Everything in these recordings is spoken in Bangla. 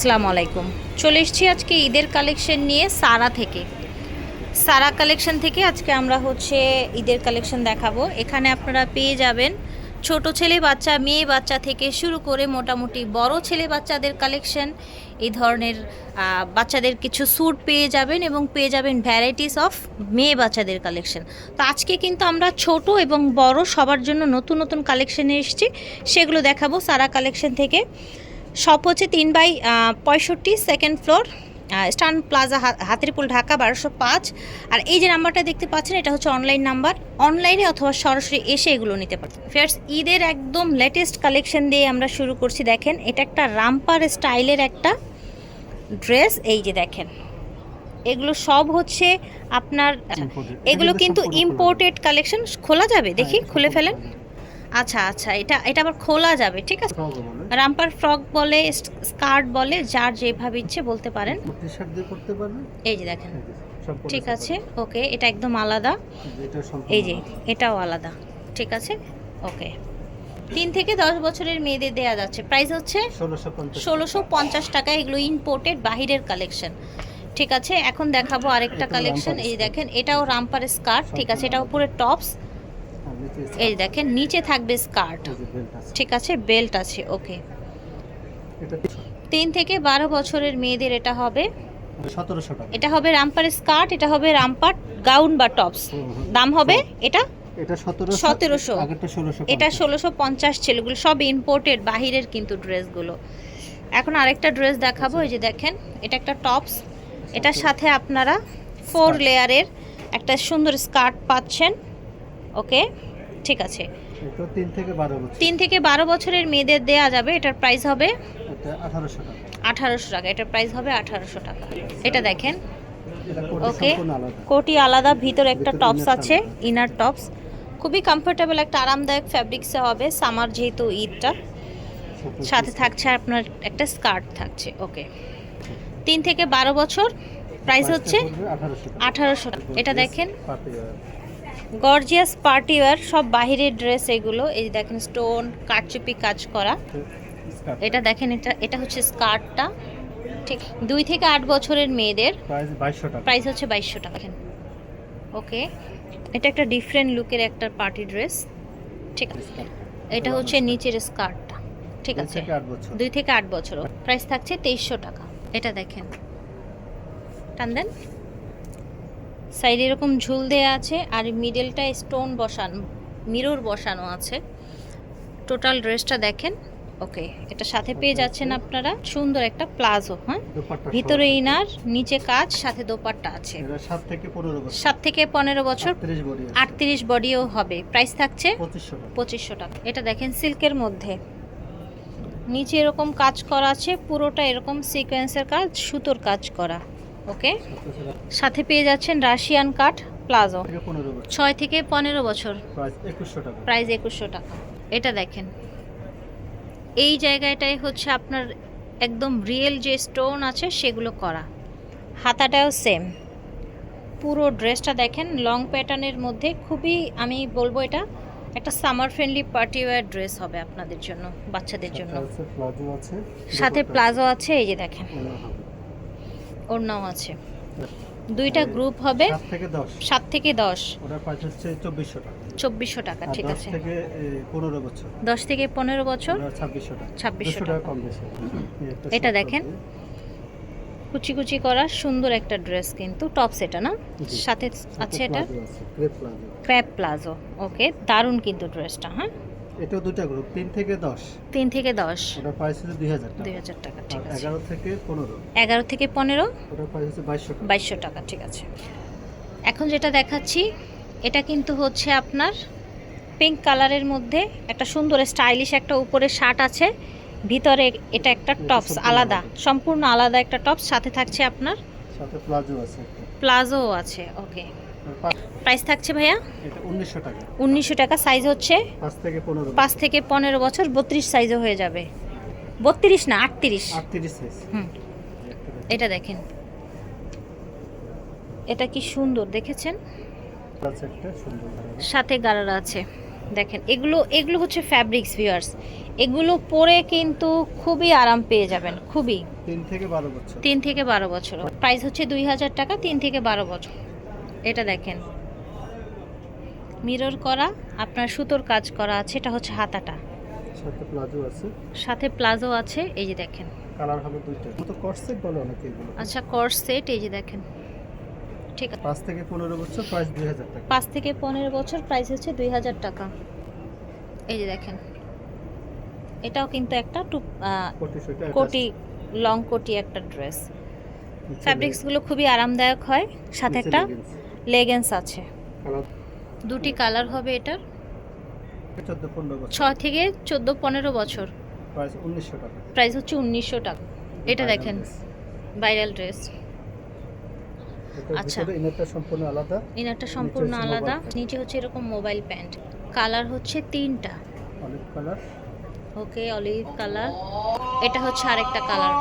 আসসালামু আলাইকুম। চলে এসেছি আজকে ঈদের কালেকশন নিয়ে সারা থেকে। সারা কালেকশন থেকে আজকে আমরা হচ্ছে ঈদের কালেকশন দেখাবো। এখানে আপনারা পেয়ে যাবেন ছোট ছেলে বাচ্চা, মেয়ে বাচ্চা থেকে শুরু করে মোটামুটি বড় ছেলে বাচ্চাদের কালেকশন। এই ধরনের বাচ্চাদের কিছু স্যুট পেয়ে যাবেন এবং পেয়ে যাবেন ভ্যারাইটিস অফ মেয়ে বাচ্চাদের কালেকশন। তো আজকে কিন্তু আমরা ছোট এবং বড় সবার জন্য নতুন নতুন কালেকশনে এসেছি। সেগুলো দেখাবো সারা কালেকশন থেকে। শপ হচ্ছে তিন বাই পঁয়ষট্টি second floor Stan plaza Hatirpool Dhaka বারোশো পাঁচ। আর এই যে নাম্বারটা দেখতে পাচ্ছেন এটা হচ্ছে অনলাইন নাম্বার অনলাইনে অথবা সরাসরি এসে এগুলো নিতে পারবেন। ফেয়ার্স ঈদের একদম লেটেস্ট কালেকশন দিয়ে আমরা শুরু করছি। দেখেন এটা একটা রামপার স্টাইলের একটা ড্রেস এই যে দেখেন এগুলো সব হচ্ছে আপনার এগুলো কিন্তু ইম্পোর্টেড কালেকশন খোলা। যাবে? দেখি হ্যাঁ, খুলে ফেলেন। আচ্ছা আচ্ছা এটা এটা আবার খোলা যাবে ঠিক আছে? রামপার ফ্রক বলে স্কার্ট বলে যার যেভাবে ইচ্ছে বলতে পারেন। এই যে দেখেন। এই যে, সব করে ঠিক আছে ওকে এটা একদম আলাদা। এই যে এটাও আলাদা ঠিক আছে? ওকে। তিন থেকে দশ বছরের মেয়েদের দেয়া যাচ্ছে। প্রাইস হচ্ছে 1650 ষোলোশো পঞ্চাশ টাকা এগুলো ইম্পোর্টেড বাহিরের কালেকশন ঠিক আছে এখন দেখাবো আরেকটা কালেকশন এই দেখেন এটাও রামপার স্কার্ট ঠিক আছে এটা উপরে টপস এই দেখেন নিচে থাকবে স্কার্ট। ঠিক আছে বেল্ট আছে ওকে। তিন থেকে বারো বছরের মেয়েদের এটা হবে। এটা হবে রামপার স্কার্ট এটা হবে রামপার গাউন বা টপস। দাম হবে এটা? এটা 1700 1700 আগেরটা 1650 এটা ষোলোশো পঞ্চাশ ছিল এগুলো সব ইম্পোর্টেড বাহিরের কিন্তু ড্রেসগুলো। এখন আরেকটা ড্রেস দেখাবো এই যে দেখেন এটা একটা টপস। এটার সাথে আপনারা ফোর লেয়ারের একটা সুন্দর স্কার্ট পাচ্ছেন ওকে? ঠিক আছে। এটা 3 থেকে 12 বছর। তিন থেকে বারো বছরের মেয়েদের দেয়া যাবে এটার প্রাইস হবে এটা 1800 টাকা। আঠারোশো টাকা এটার প্রাইস হবে আঠারোশো টাকা। এটা দেখেন। ওকে কোটি আলাদা। ভিতরে একটা টপস আছে ইনার টপস খুবই কমফোর্টেবল একটা আরামদায়ক ফ্যাব্রিক্সে হবে সামার যেহেতু ঈদটা। সাথে থাকছে আপনার একটা স্কার্ট থাকছে ওকে তিন থেকে বারো বছর প্রাইস হচ্ছে পড়বে 1800 টাকা। আঠারোশো এটা দেখেন। গর্জিয়াস পার্টি ওয়্যার সব বাহিরের ড্রেস এগুলো এই যে দেখেন স্টোন কাটচুপি কাজ করা। এটা দেখেন এটা এটা হচ্ছে স্কার্টটা। ঠিক দুই থেকে আট বছরের মেয়েদের। প্রাইস 2200 টাকা। প্রাইস হচ্ছে বাইশশো টাকা ওকে। এটা একটা ডিফারেন্ট লুকের একটা পার্টি ড্রেস। ঠিক আছে। এটা হচ্ছে নিচের স্কার্টটা। ঠিক আছে। থেকে 8 বছর। দুই থেকে আট বছর। প্রাইস থাকছে তেইশশো টাকা। এটা দেখেন। টান দেন। সাইডে এরকম ঝুল দেয়া আছে আর মিডলটা স্টোন বসানো মিরর বসানো আছে। টোটাল ড্রেসটা দেখেন। ওকে এটা সাথে পেয়ে যাচ্ছেন আপনারা। সুন্দর একটা প্লাজো হ্যাঁ? ভিতরে ইনার নিচে কাজ সাথে দোপাট্টা আছে। এটা 7 থেকে 15 বছর। সাত থেকে পনেরো বছর। 38 আটত্রিশ বডিও হবে। প্রাইস থাকছে পঁচিশশো টাকা। এটা দেখেন সিল্কের মধ্যে। নিচে এরকম কাজ করা আছে পুরোটা এরকম সিকোয়েন্সের কাজ সুতোর কাজ করা। ওকে? সাথে পেয়ে যাচ্ছেন রাশিয়ান কাট প্লাজো। থেকে 15 বছর। ছয় থেকে পনেরো বছর। প্রাইস 2100 একুশশো টাকা। এটা দেখেন। এই জায়গাটায় হচ্ছে আপনার একদম রিয়েল যে স্টোন আছে সেগুলো করা। হাতাটাও সেম। পুরো ড্রেসটা দেখেন লং প্যাটার্নের মধ্যে খুবই আমি বলব এটা একটা summer friendly party wear dress হবে আপনাদের জন্য বাচ্চাদের জন্য। সাথে প্লাজো আছে এই যে দেখেন। ওড়নাও আছে। দুইটা গ্রুপ হবে। 7 থেকে 10 সাত থেকে দশ। ওটা প্রাইস হচ্ছে 2400 টাকা। চব্বিশশো টাকা ঠিক আছে। থেকে এ, 15 বছর। দশ থেকে পনেরো বছর? ছাব্বিশশো টাকা। 2600 200 টাকা টাকা। কম বেশি। এই একটা এটা দেখেন। কুচি কুচি করা সুন্দর একটা ড্রেস কিন্তু টপস এটা না? সাথে আছে এটা? Crap palazzo. ওকে দারুণ কিন্তু ড্রেসটা হ্যাঁ? এটাও দুটো গ্রুপ 3 থেকে 10 তিন থেকে দশ। ওটা প্রাইস হচ্ছে 2000 টাকা। দুই হাজার টাকা ঠিক আছে। 11 থেকে 15 এগারো থেকে পনেরো? ওটা প্রাইস হচ্ছে 2200 টাকা। বাইশশো টাকা ঠিক আছে। এখন যেটা দেখাচ্ছি এটা কিন্তু হচ্ছে আপনার পিঙ্ক কালারের মধ্যে একটা সুন্দর স্টাইলিশ একটা উপরে শার্ট আছে। ভিতরে এটা একটা টপস আলাদা। সম্পূর্ণ আলাদা একটা টপস সাথে থাকছে আপনার সাথে প্লাজো আছে। প্লাজো আছে ওকে প্রাইস থাকছে ভাইয়া? 1900 টাকা। উনিশশো টাকা। সাইজ হচ্ছে? 5 থেকে 15 পাঁচ থেকে পনেরো বছর। বত্রিশ সাইজও হয়ে যাবে। বত্রিশ না আটত্রিশ? হুম। এটা দেখেন। এটা কি সুন্দর দেখেছেন? সাথে গারারা আছে। দেখেন এগুলো এগুলো হচ্ছে ফ্যাব্রিক্স ভিউয়ার্স এগুলো পরে কিন্তু খুবই আরাম পেয়ে যাবেন খুবই। তিন থেকে বারো বছর। তিন থেকে বারো বছর। প্রাইস হচ্ছে দুই হাজার টাকা তিন থেকে বারো বছর। এটা দেখেন। মিরর করা আপনার সুতোর কাজ করা আছে এটা হচ্ছে হাতাটা। সাথে প্লাজো আছে। সাথে প্লাজো আছে এই যে দেখেন। কালার হবে দুইটা। তো কটসেট বলে অনেকে এগুলো। আচ্ছা কর্স সেট এই যে দেখেন। ঠিক আছে। পাঁচ থেকে পনেরো বছর প্রাইস দুই হাজার টাকা। পাঁচ থেকে পনেরো বছর প্রাইস হচ্ছে দুই হাজার টাকা। এই যে দেখেন। এটাও কিন্তু একটা টু কোটি লং কোটি একটা ড্রেস ফ্যাব্রিক্সগুলো খুবই আরামদায়ক হয়। সাথে একটা লেগেন্স আছে। দুটি কালার হবে এটার। ছয় থেকে চোদ্দ পনেরো বছর। প্রাইস উনিশশো টাকা। প্রাইস হচ্ছে উনিশশো টাকা। এটা দেখেন ভাইরাল ড্রেস আচ্ছা। ইনারটা সম্পূর্ণ আলাদা ইনারটা সম্পূর্ণ আলাদা নিচে হচ্ছে এরকম মোবাইল প্যান্ট কালার হচ্ছে তিনটা। Olive colour okay olive colour এটা হচ্ছে আরেকটা কালার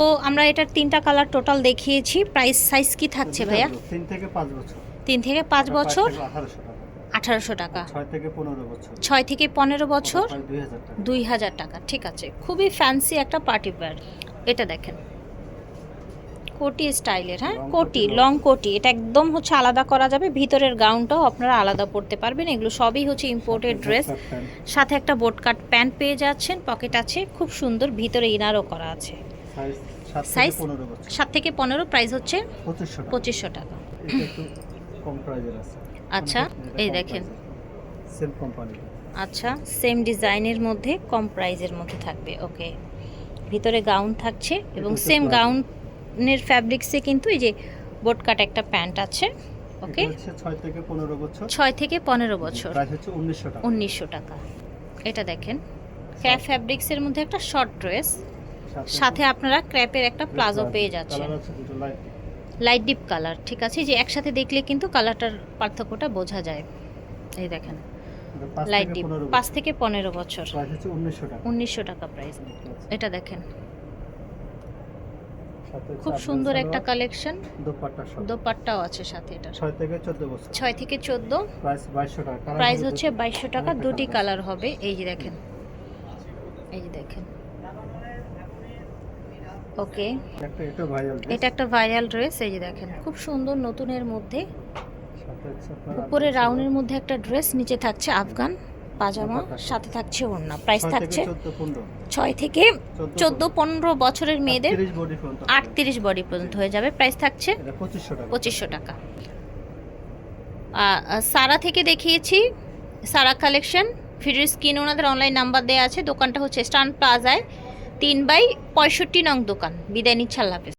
তো আমরা এটার তিনটা কালার টোটাল দেখিয়েছি। প্রাইস সাইজ কি থাকছে ভাইয়া? তিন থেকে পাঁচ বছর। তিন থেকে পাঁচ বছর? আঠারোশো টাকা। ছয় থেকে পনেরো বছর। দুই হাজার টাকা। ঠিক আছে। খুবই ফ্যান্সি একটা পার্টি ওয়্যার এটা দেখেন। কোটি স্টাইলের হ্যাঁ? কোটি লং কোটি। এটা একদম হচ্ছে আলাদা করা যাবে। ভিতরের গাউনটাও আপনারা আলাদা পরতে পারবেন। এগুলো সবই হচ্ছে ইম্পোর্টেড ড্রেস সাথে একটা বোট কাট প্যান্ট পেয়ে যাচ্ছেন। পকেট আছে। খুব সুন্দর। ভিতরে ইনারও করা আছে। সাইজ সাত থেকে পনেরো প্রাইস হচ্ছে পঁচিশশো টাকা। আচ্ছা এই দেখেন। আচ্ছা সেম ডিজাইনের মধ্যে কম প্রাইজের মধ্যে থাকবে ওকে ভিতরে গাউন থাকছে এবং সেম গাউনের ফ্যাব্রিক্সে কিন্তু এই যে বোট কাট একটা প্যান্ট আছে ওকে ছয় থেকে পনেরো বছর। উনিশশো টাকা। এটা দেখেন। ক্র্যাপ ফ্যাব্রিক্সের মধ্যে একটা শর্ট ড্রেস সাথে আপনারা ক্র্যাপের একটা প্লাজো পেয়ে যাচ্ছেন। লাইট ডিপ কালার ঠিক আছে? যে একসাথে দেখলে কিন্তু কালারটার পার্থক্যটা বোঝা যায়। এই দেখেন। লাইট ডিপ পাঁচ থেকে পনেরো বছর। উনিশশো টাকা। প্রাইস এটা দেখেন। খুব সুন্দর একটা কালেকশন দোপাট্টাও আছে সাথে এটা ছয় থেকে চোদ্দ বছর। ছয় থেকে চোদ্দ। প্রাইস হচ্ছে বাইশশো টাকা দুটি কালার হবে। এই যে দেখেন। এই যে দেখেন। ওকে। এটা একটা ভাইরাল ড্রেস এই যে দেখেন খুব সুন্দর নতুনের মধ্যে। উপরে আটশো রাউন্ডের মধ্যে একটা ড্রেস নিচে থাকছে আফগান পাজামা সাথে থাকছে ওড়না প্রাইস থাকছে ছয় থেকে চোদ্দ পনেরো। বছরের মেয়েদের আটত্রিশ বডি পর্যন্ত। হয়ে যাবে প্রাইস থাকছে পঁচিশশো টাকা। সারা থেকে দেখিয়েছি সারা কালেকশন ভিডিও স্ক্রিন ওনাদের অনলাইন নাম্বার দেওয়া আছে দোকানটা হচ্ছে স্টান প্লাজায় তিন বাই পঁয়ষট্টি নং দোকান। বিদায় নিচ্ছে আল্লাহ হাফেজ।